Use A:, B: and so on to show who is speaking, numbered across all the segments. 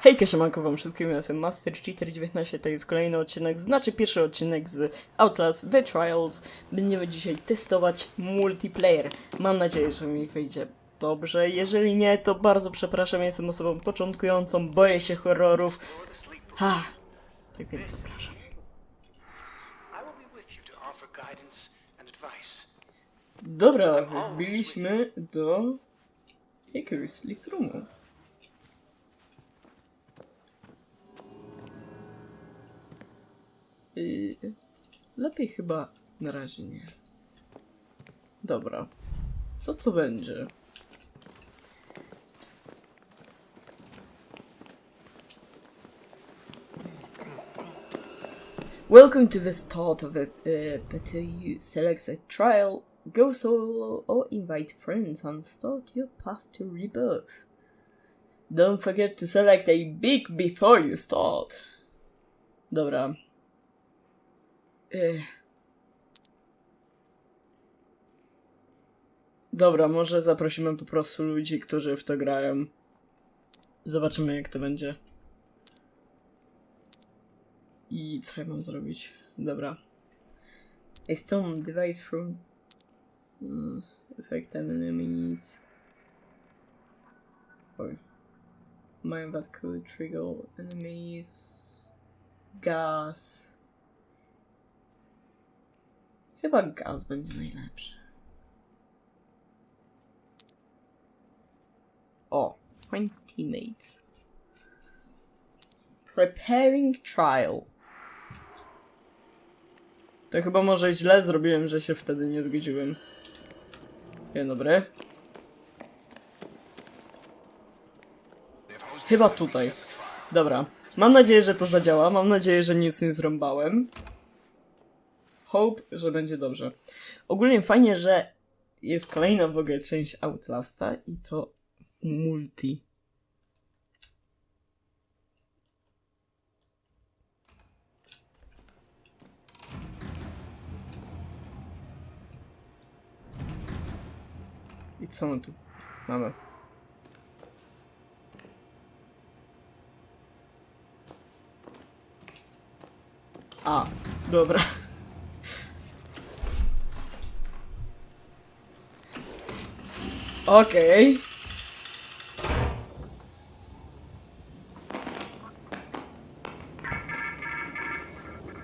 A: Hej, siemanko wam wszystkim, ja jestem Master Cheater 19, to jest kolejny odcinek, znaczy pierwszy odcinek z Outlast The Trials. Będziemy dzisiaj testować multiplayer. Mam nadzieję, że mi wyjdzie dobrze, jeżeli nie, to bardzo przepraszam, jestem osobą początkującą, boję się horrorów. Ha, tak więc zapraszam. Dobra, wbiliśmy do jakiegoś sleep roomu. I lepiej chyba na razie nie. Dobra. Co to będzie? Welcome to the start of a uh, better you select a trial, go solo or invite friends and start your path to rebirth. Don't forget to select a big before you start. Dobra. Dobra, może zaprosimy po prostu ludzi, którzy w to grają. Zobaczymy jak to będzie. I co ja mam zrobić? Dobra. A stone device from mm, effect enemies. Oj. Mine that could trigger enemies. Gas. Chyba gaz będzie najlepszy. O, find teammates. Preparing trial. To chyba może źle zrobiłem, że się wtedy nie zgodziłem. Dzień dobry. Chyba tutaj. Dobra. Mam nadzieję, że to zadziała. Mam nadzieję, że nic nie zrąbałem. Hope, że będzie dobrze. Ogólnie fajnie, że jest kolejna w ogóle część Outlasta i to multi. I co my tu mamy? A, dobra. Okej.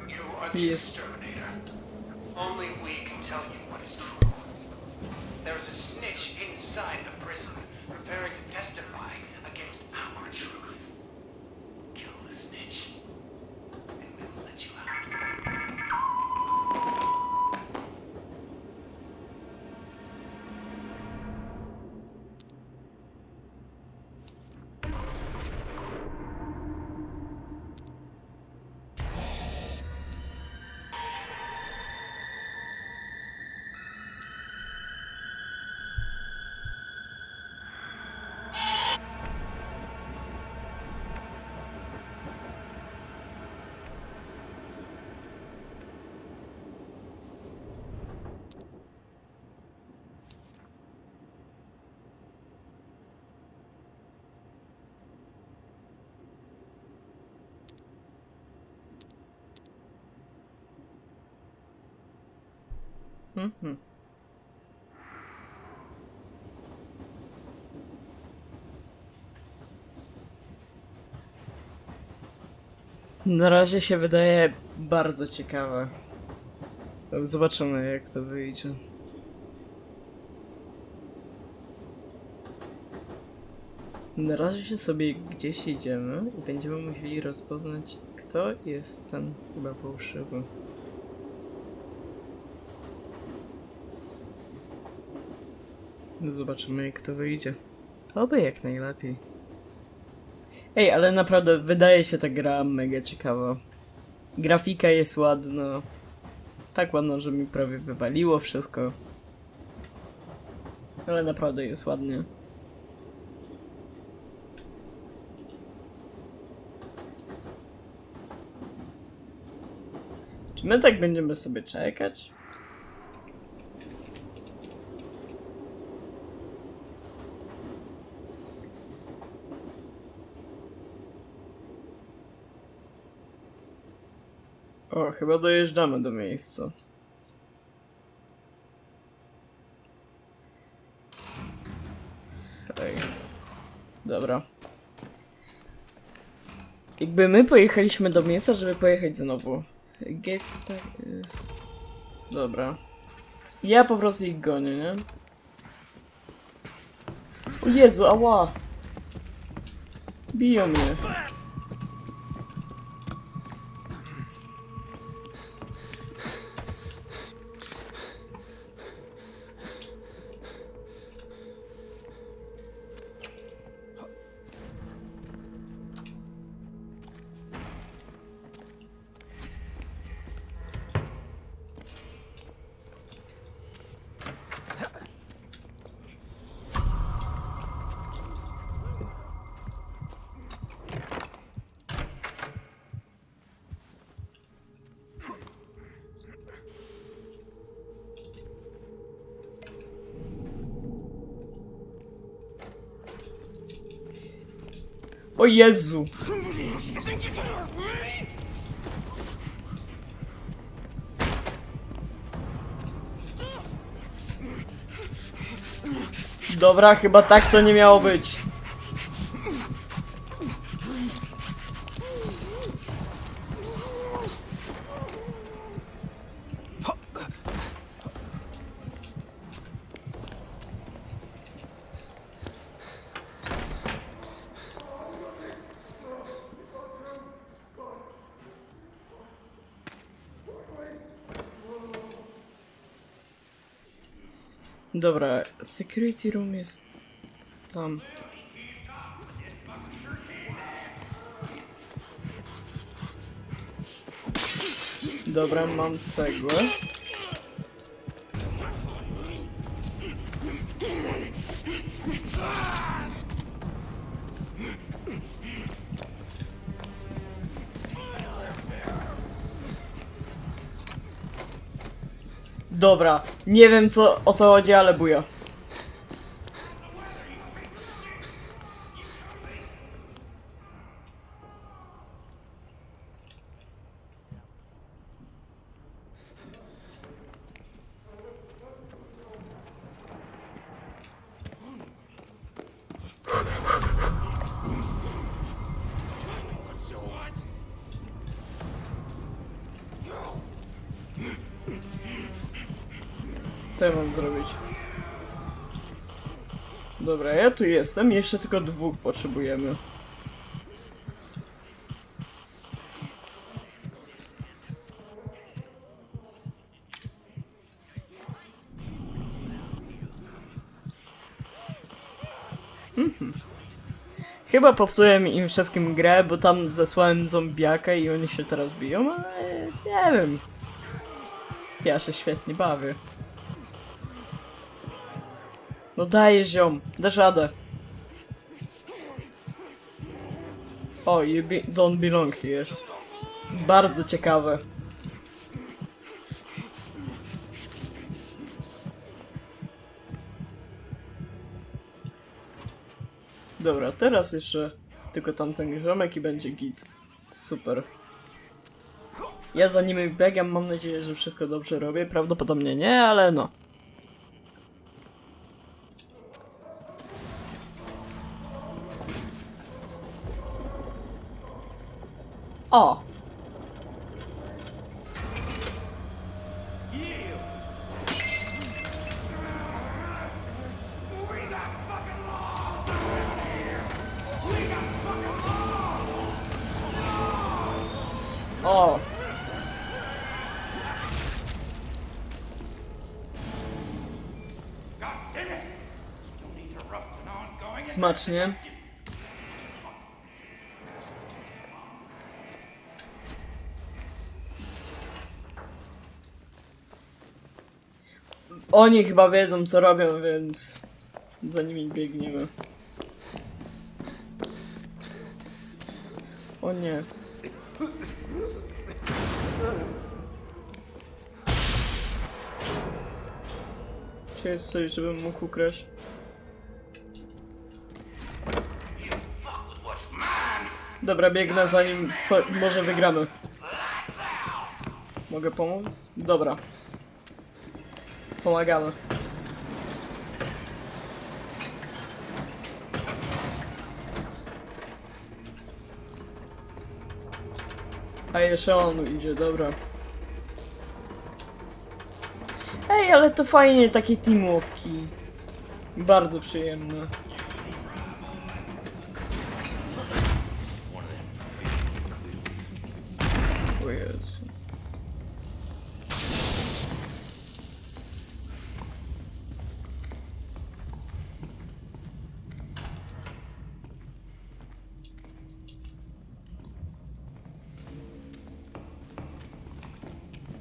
B: You are the
A: Yes. Mhm. Na razie się wydaje bardzo ciekawe. Zobaczymy jak to wyjdzie. Na razie się sobie gdzieś idziemy i będziemy musieli rozpoznać, kto jest ten chyba fałszywy. No Zobaczymy jak to wyjdzie. Oby jak najlepiej. Ej, ale naprawdę wydaje się ta gra mega ciekawa. Grafika jest ładna. Tak ładna, że mi prawie wywaliło wszystko. Ale naprawdę jest ładnie. Czy my tak będziemy sobie czekać? O, chyba dojeżdżamy do miejsca. Ej. Dobra. Jakby my pojechaliśmy do miejsca, żeby pojechać znowu. Gesta... y, Dobra. Ja po prostu ich gonię, nie? O Jezu, ała! Biją mnie. O Jezu! Dobra, chyba tak to nie miało być. Dobra, security room jest tam. Dobra, mam cegłę. Dobra, nie wiem co o co chodzi, ale buja. Jestem, jeszcze tylko dwóch potrzebujemy. Mhm. Chyba popsułem im wszystkim grę, bo tam zesłałem zombiaka i oni się teraz biją, ale nie wiem. Ja się świetnie bawię. No dajesz ziom, dasz radę. O, you be don't belong here. Bardzo ciekawe. Dobra, teraz jeszcze tylko tamten ziomek i będzie git. Super. Ja za nimi biegam, mam nadzieję, że wszystko dobrze robię. Prawdopodobnie nie, ale no. Smacznie. Oni chyba wiedzą co robią, więc za nimi biegniemy. O nie. Czy jest coś, żebym mógł ukraść? Dobra, biegnę zanim co, może wygramy. Mogę pomóc? Dobra. Pomagamy. A jeszcze on idzie, dobra. Ej, ale to fajnie, takie teamówki. Bardzo przyjemne.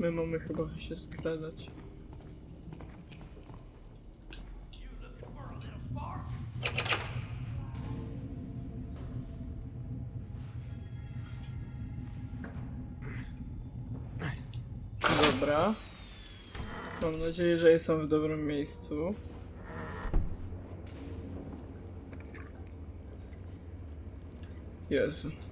A: My mamy chyba się skradać. Dobra. Mam nadzieję, że jestem w dobrym miejscu. Jezu.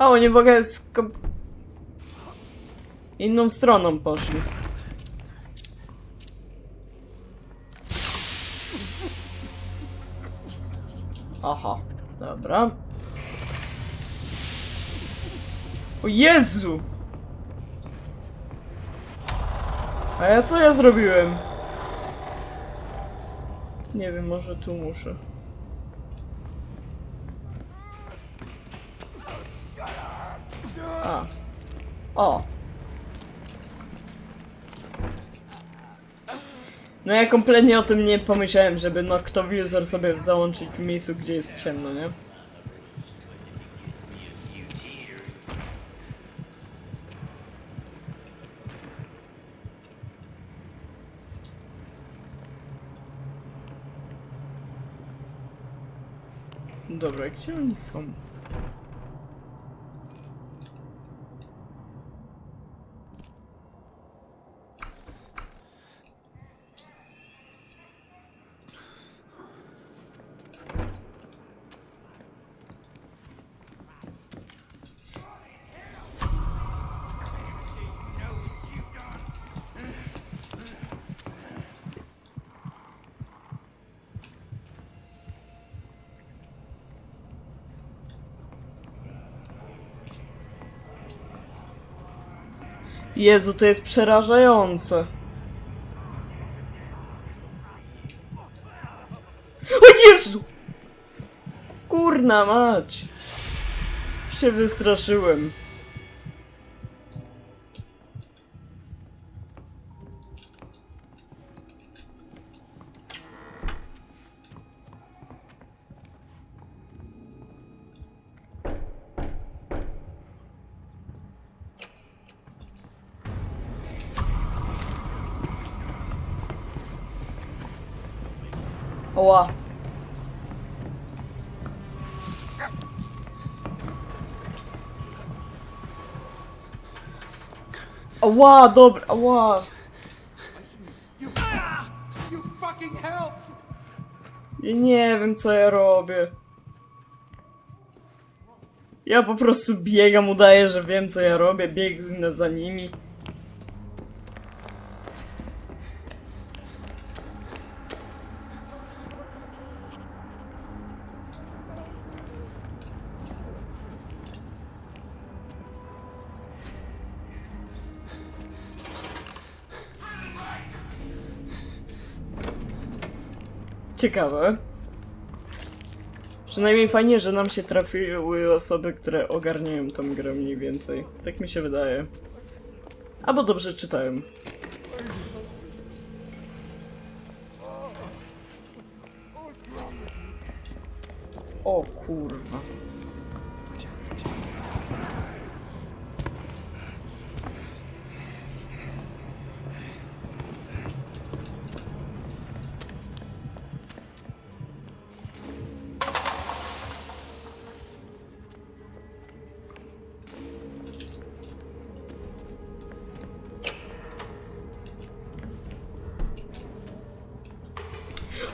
A: A oni w ogóle z inną stroną poszli. Aha, dobra. O Jezu! A ja co ja zrobiłem? Nie wiem, może tu muszę. A. O. No ja kompletnie o tym nie pomyślałem, żeby noktowizor sobie załączyć w miejscu, gdzie jest ciemno, nie? Dobra, gdzie oni są? Jezu, to jest przerażające. O Jezu! Kurna mać! Się wystraszyłem. Oła. Ała, dobra,
C: help!
A: Ja nie wiem, co ja robię. Ja po prostu biegam, udaję, że wiem, co ja robię, biegnę za nimi. Ciekawe. Przynajmniej fajnie, że nam się trafiły osoby, które ogarniają tą grę mniej więcej. Tak mi się wydaje. Albo dobrze czytałem. O kurwa.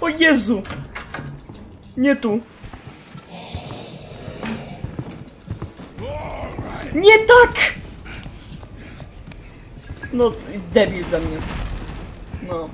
A: O Jezu! Nie tu! Nie tak! No, debil za mnie. No.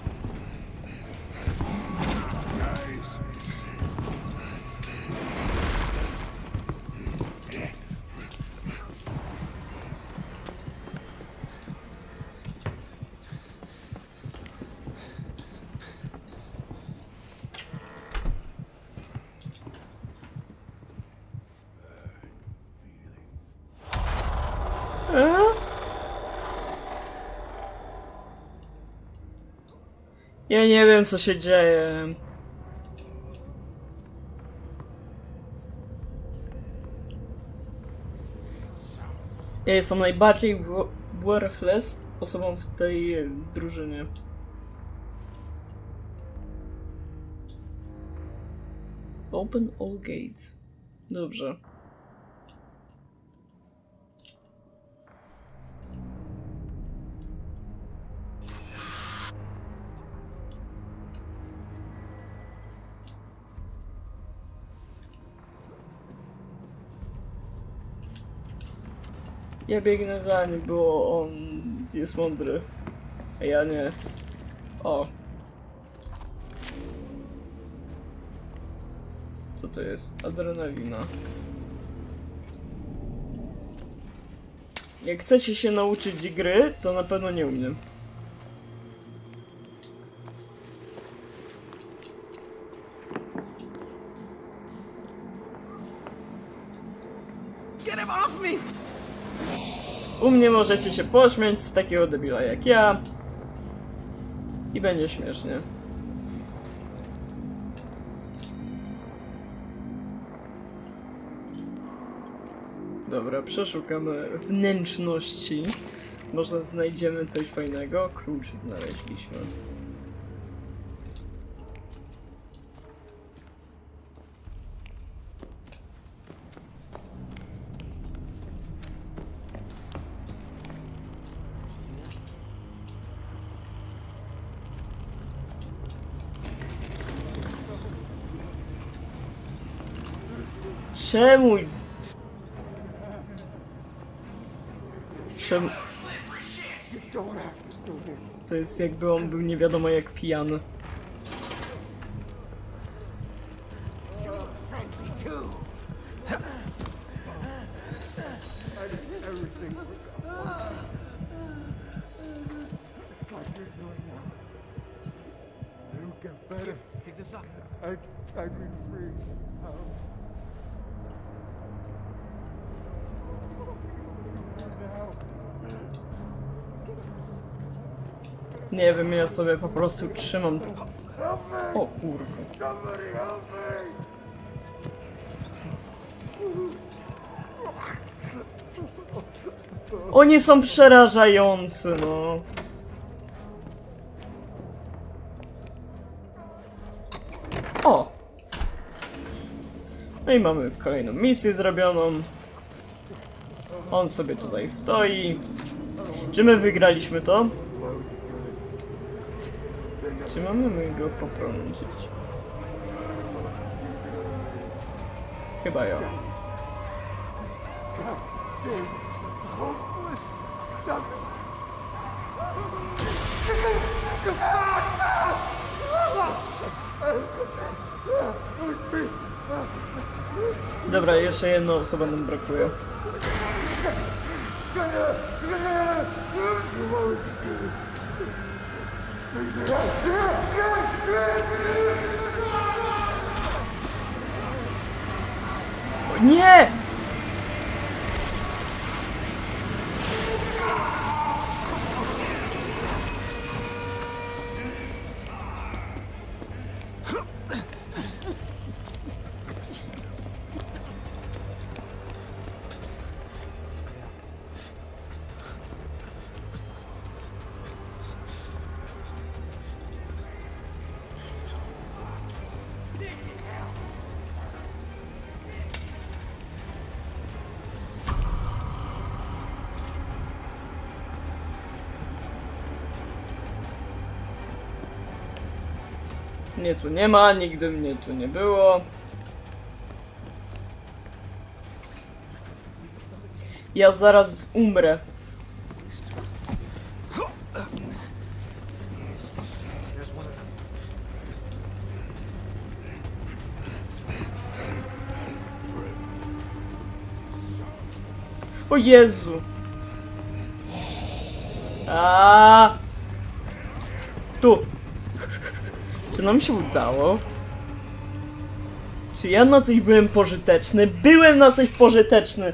A: Ja nie wiem, co się dzieje. Ja jestem najbardziej wo- worthless osobą w tej e, drużynie. Open all gates. Dobrze. Ja biegnę za nim, bo on jest mądry. A ja nie. O. Co to jest? Adrenalina. Jak chcecie się nauczyć gry, to na pewno nie umiem.
C: Get him off me!
A: U mnie możecie się pośmiać z takiego debila jak ja. I będzie śmiesznie. Dobra, przeszukamy wnętrzności. Może znajdziemy coś fajnego. Klucz znaleźliśmy. Czemu? Czemu?
C: To
A: jest jakby on był nie wiadomo jak pijany. Nie wiem, ja sobie po prostu trzymam. O kurwa. Oni są przerażający, no. O! No i mamy kolejną misję zrobioną. On sobie tutaj stoi. Czy my wygraliśmy to? Czy mamy go poprądzić? Chyba ja. Dobra, jeszcze jedna osoba nam brakuje. Nie! Mnie tu nie ma, nigdy mnie tu nie było. Ja zaraz umrę. O Jezu! A! Czy nam się udało? Czy ja na coś byłem pożyteczny? Byłem na coś pożyteczny!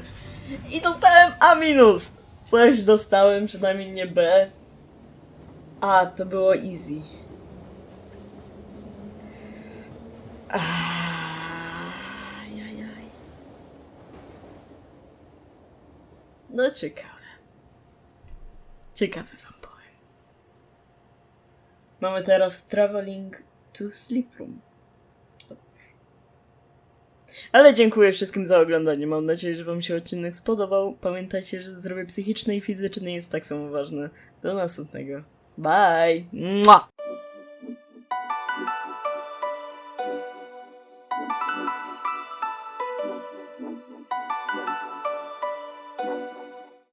A: I dostałem A minus! Coś dostałem, przynajmniej nie B. A, to było easy. Ajajaj. No ciekawe. Ciekawe wam powiem. Mamy teraz traveling to sleep room. Ale dziękuję wszystkim za oglądanie. Mam nadzieję, że wam się odcinek spodobał. Pamiętajcie, że zdrowie psychiczne i fizyczne jest tak samo ważne. Do następnego. Bye! Mua!